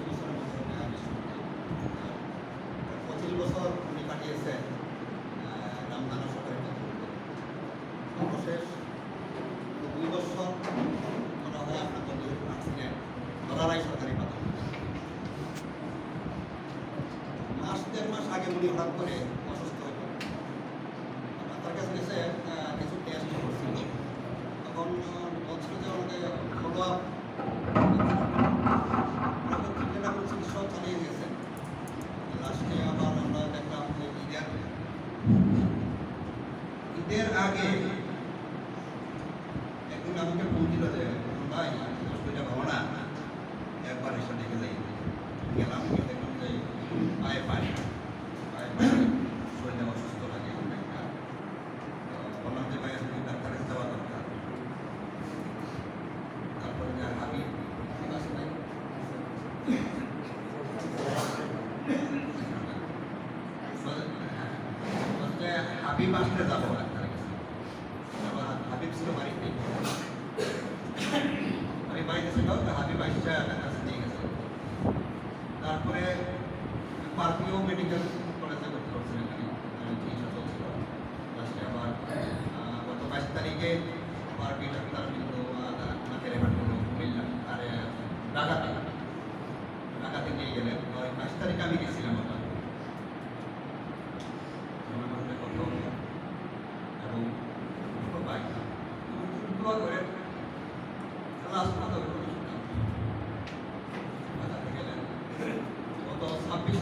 মতো আমি পঁচিশ বছর উনি কাটিয়েছেন রামদানা সরকারি সর্বশেষ দুই বছর মনে হয় আপনার তৈরি রাখছিলেন নরারাই সরকারি প্রাথমিক মাস দেড় মাস আগে উনি হঠাৎ করে অসুস্থ হয়ে পড়েন। তার কাছে আগে একদিন আমাকে ফোন দিল যে ভাই অসুবিধা ভালো না। একবার এসে দেখে যাই। গেলাম গিয়ে দেখলাম যে পায়ে পানি পায়ে পানি শরীরে অসুস্থ লাগে তো বললাম যে ভাই আসলে ডাক্তারের যাওয়া দরকার? তারপরে যে হাবি আছে ভাই। বলছে, হাবিব আসলে যাব আবার হাবিব ছিল বাড়িতে আমি বাড়িতে ছিল তো হাবিব আসছে আমার কাছে নিয়ে গেছে তারপরে পার্কিও মেডিকেল কলেজে ভর্তি করছেন এখানে আমি চিকিৎসা চলছিল লাস্টে আবার আহ, গত বাইশ তারিখে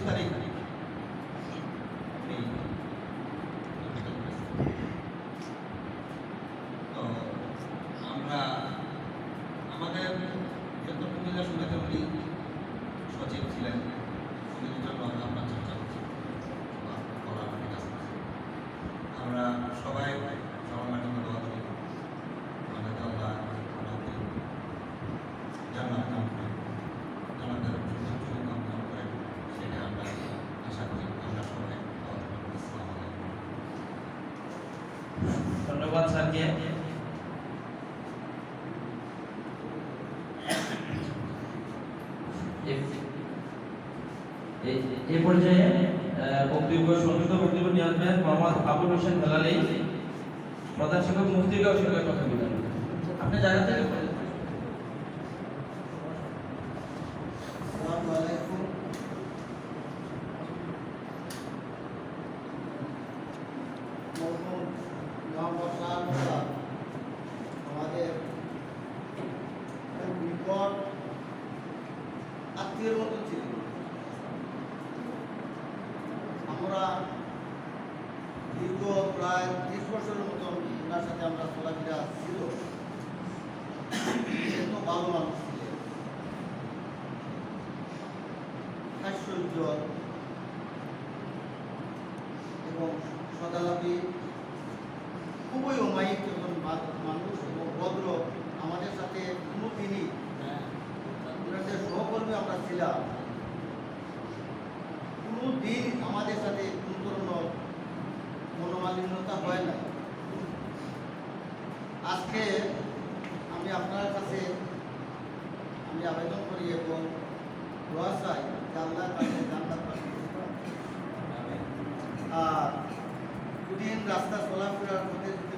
উনি। তো আমরা আমাদের যত কুমিল্লা সমিতি উনি সচিব ছিলেন সমিতির জন্য আমরা চর্চা করছি। আমরা সবাই সবার মাধ্যমে দোয়া করি আমাদের আল্লাহ আমাদের জান্নাত দান করেন জান্নাতের সুযোগ সুবিধা দান করেন সেটা আমরা আশা করি আমরা সবাই দোয়া করি। আসসালামু আলাইকুম ধন্যবাদ স্যারকে। এই পর্যায়ে বক্তব্য সংযুক্ত বক্তব্য নিয়ে আসবেন মোহাম্মদ আবুল হোসেন হেলালি, প্রধান শিক্ষক মুফতিগাঁও শিক্ষকের কথা বলেন আপনি জায়গা থেকে আত্মীয়ের মতো ছিলেন। আমরা দীর্ঘ প্রায় ত্রিশ বছরের মতো ওনার সাথে আমরা চলাফেরা ছিল। এত ভালো মানুষ ছিলেন। হাস্যোজ্জ্বল এবং সদালাপি খুবই অমায়িক। মনোমালিন্যতা হয় না আজকে আমি আপনার কাছে আমি আবেদন করি এবং দোয়া চাই আল্লাহর কাছে জান্নাত পাবেন আর দুদিন রাস্তা চলাফেরার পথে